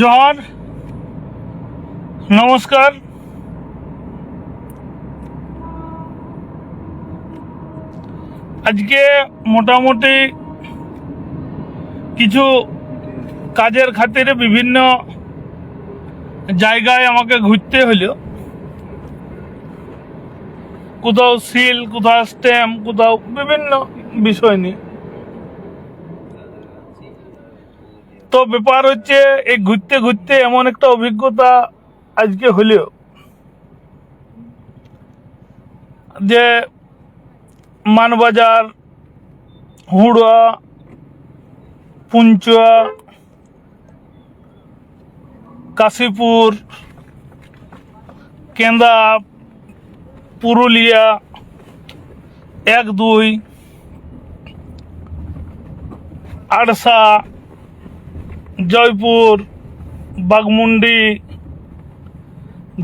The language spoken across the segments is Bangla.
জোহার নমস্কার। আজকে মোটামুটি কিছু কাজের খাতিরে বিভিন্ন জায়গায় আমাকে ঘুরতে হলো। কোথাও সিল, কোথাও স্ট্যাম্প, কোথাও বিভিন্ন বিষয় নিয়ে। তো ব্যাপার হচ্ছে, এই ঘুরতে ঘুরতে এমন একটা অভিজ্ঞতা আজকে হলেও যে মানবাজার, হুড়া, পুঞ্চুয়া, কাশীপুর কেন্দা পুরুলিয়া, এক দুই, আড়সা জয়পুর বাগমুন্ডি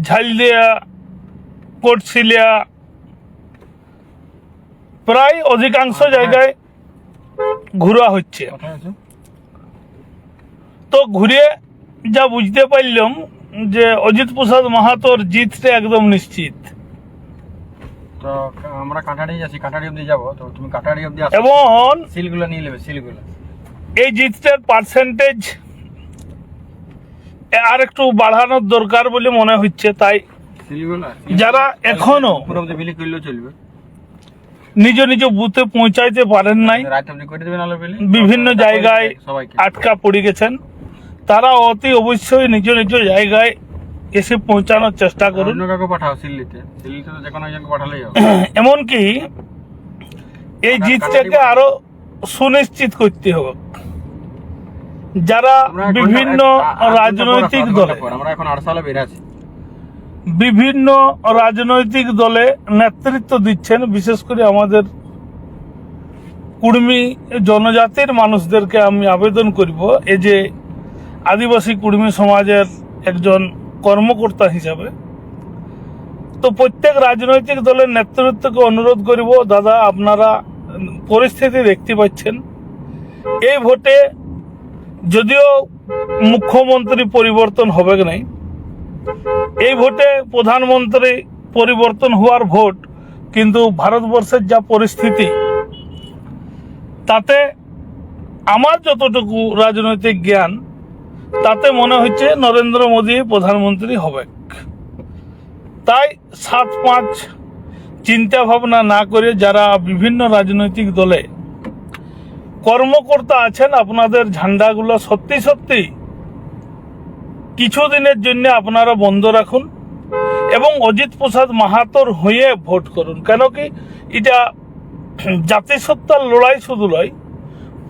ঝালদিয়া কোটশিলিয়া প্রায় অধিকাংশ জায়গায় ঘোরা হচ্ছে। তো ঘুরে যা বুঝতে পারলাম যে অজিত প্রসাদ মাহাতোর জিতটা একদম নিশ্চিত। তো আমরা কাটারি যাচ্ছি কাটারি অব্দি যাব। তো তুমি কাটারি অব্দি এবং সিলগুলো নিয়ে নেবে সিলগুলো। এই জিতটার পার্সেন্টেজ আর একটু বাড়ানোর দরকার বলে মনে হচ্ছে তাই যারা এখনও নিজ নিজ বুথে পৌঁছাইতে পারেন নাই। বিভিন্ন জায়গায় আটকা পড়ে গেছেন। তারা অতি অবশ্যই নিজ নিজ জায়গায় এসে পৌঁছানোর চেষ্টা করুন। এমনকি এই জিতটাকে আরও সুনিশ্চিত করতে হবে। যারা বিভিন্ন রাজনৈতিক দলে বিভিন্ন রাজনৈতিক দলে নেতৃত্ব দিচ্ছেন বিশেষ করে আমাদের কুর্মী জনজাতির মানুষদেরকে আমি আবেদন করব এই যে আদিবাসী কুর্মী সমাজের একজন কর্মকর্তা হিসাবে তো প্রত্যেক রাজনৈতিক দলের নেতৃত্বকে অনুরোধ করব দাদা আপনারা পরিস্থিতি দেখতে পাচ্ছেন এই ভোটে যদিও মুখ্যমন্ত্রী পরিবর্তন হবে নাই, এই ভোটে প্রধানমন্ত্রী পরিবর্তন হওয়ার ভোট কিন্তু ভারতবর্ষের যা পরিস্থিতি, তাতে আমার যতটুকু রাজনৈতিক জ্ঞান, তাতে মনে হচ্ছে নরেন্দ্র মোদী প্রধানমন্ত্রী হবে। তাই সাত পাঁচ চিন্তা ভাবনা না করে যারা বিভিন্ন রাজনৈতিক দলে কর্মকর্তা আছেন, আপনাদের ঝান্ডাগুলো সত্যি সত্যি কিছুদিনের জন্য আপনারা বন্ধ রাখুন এবং অজিত প্রসাদ মাহাতোর হয়ে ভোট করুন। কেন কি এটা জাতিসত্তার লড়াই শুধু নয়,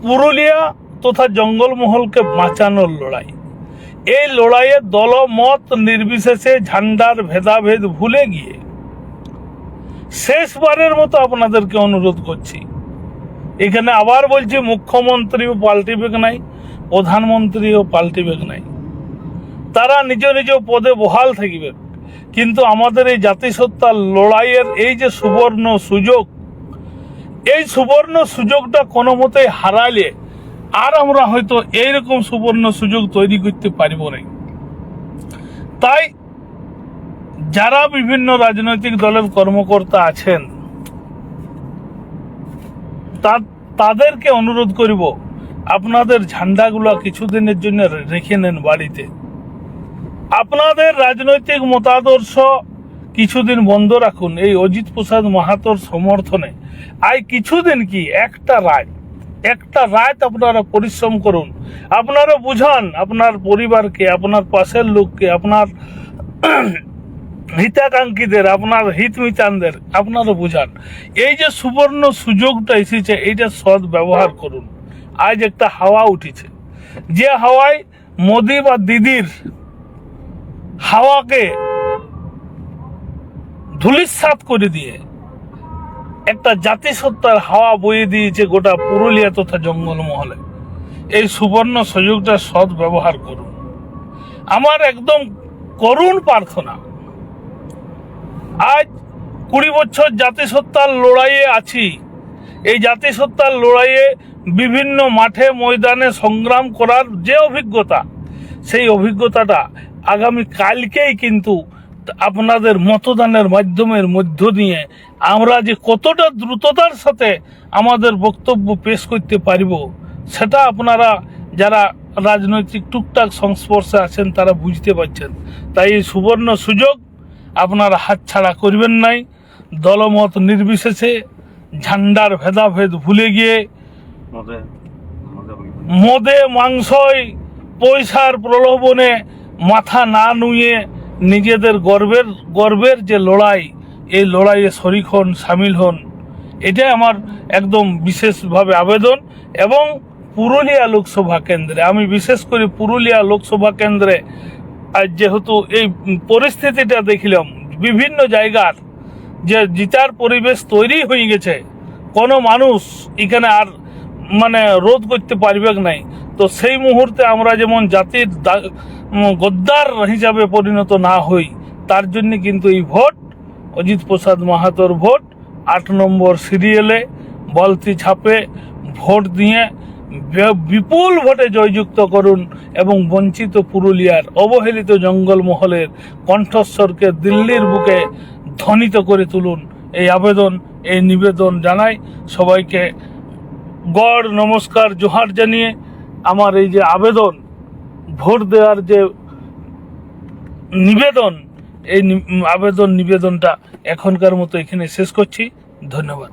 পুরুলিয়া তথা জঙ্গলমহলকে বাঁচানোর লড়াই। এই লড়াইয়ে দলমত নির্বিশেষে ঝান্ডার ভেদাভেদ ভুলে গিয়ে শেষবারের মতো আপনাদেরকে অনুরোধ করছি এখানে আবার বলছি মুখ্যমন্ত্রীও পাল্টিবে নাই, প্রধানমন্ত্রীও পাল্টিবে নাই। তারা নিজ নিজ পদে বহাল থাকিবে। কিন্তু আমাদের এই জাতিসত্তার লড়াইয়ের এই যে সুবর্ণ সুযোগ, এই সুবর্ণ সুযোগটা কোনো মতেই হারাইলে আর আমরা হয়তো এইরকম সুবর্ণ সুযোগ তৈরি করতে পারব না। তাই যারা বিভিন্ন রাজনৈতিক দলের কর্মকর্তা আছেন তাদেরকে অনুরোধ করব, আপনাদের ঝান্ডাগুলো কিছুদিনের জন্য রেখে নেন বাড়িতে। আপনাদের রাজনৈতিক মতাদর্শ কিছুদিন বন্ধ রাখুন। এই অজিত প্রসাদ মাহাতোর সমর্থনে। আই কিছুদিন কি? একটা রায়। একটা রাত আপনারা পরিশ্রম করুন। আপনারা বুঝান আপনার পরিবারকে, আপনার পাশের লোককে, আপনার হিতাকাঙ্ক্ষীদের, আপনার হিত মিচানদের আপনারা বুঝান। এই যে সুবর্ণ সুযোগটা এসেছে, এইটা সৎ ব্যবহার করুন। আজ একটা হাওয়া উঠেছে। যে হাওয়ায় মোদি বা দিদির হাওয়াকে ধুলিস্বাত করে দিয়ে একটা জাতিসত্তার হাওয়া বয়ে দিয়েছে গোটা পুরুলিয়া তথা জঙ্গলমহলে। এই সুবর্ণ সুযোগটা সৎ ব্যবহার করুন। আমার একদম করুণ প্রার্থনা আজ কুড়ি বছর জাতিসত্তার লড়াইয়ে আছি। এই জাতিসত্তার লড়াইয়ে বিভিন্ন মাঠে ময়দানে সংগ্রাম করার যে অভিজ্ঞতা, সেই অভিজ্ঞতাটা আগামী কালকেই কিন্তু আপনাদের মতদানের মাধ্যমের মধ্য দিয়ে আমরা যে কতটা দ্রুততার সাথে আমাদের বক্তব্য পেশ করতে পারব, সেটা আপনারা যারা রাজনৈতিক টুকটাক সংস্পর্শে আছেন তারা বুঝতে পারছেন। তাই এই সুবর্ণ সুযোগ আপনারা হাতছাড়া করবেন নাই। দলমত নির্বিশেষে ঝান্ডার ভেদাভেদ ভুলে গিয়ে মদে মাংসই পয়সার প্রলোভনে মাথা না নুয়ে নিজেদের গর্বের গর্বের যে লড়াই এই লড়াইয়ে শরিক হন সামিল হন এটাই আমার একদম বিশেষভাবে আবেদন। এবং পুরুলিয়া লোকসভা কেন্দ্রে আমি বিশেষ করে পুরুলিয়া লোকসভা কেন্দ্রে আজ যেহেতু এই পরিস্থিতিটা দেখলাম, বিভিন্ন জায়গার যে জিতার পরিবেশ তৈরি হয়ে গেছে, কোনো মানুষ এখানে আর মানে রোধ করতে পারবে নাই। তো সেই মুহূর্তে আমরা যেমন জাতির গদ্দার হিসাবে পরিণত না হই, তার জন্য কিন্তু এই ভোট, অজিত প্রসাদ মাহাতোর ভোট, আট নম্বর সিরিয়ালে বলতি ছাপে ভোট দিয়ে বিপুল ভোটে জয়যুক্ত করুন এবং বঞ্চিত পুরুলিয়ার অবহেলিত জঙ্গলমহলের কণ্ঠস্বরকে দিল্লির বুকে ধ্বনিত করে তুলুন। এই আবেদন, এই নিবেদন জানাই সবাইকে গড় নমস্কার, জোহার জানিয়ে আমার এই যে আবেদন, ভোট দেওয়ার যে নিবেদন, এই আবেদন নিবেদনটা এখনকার মতো এখানে শেষ করছি। ধন্যবাদ।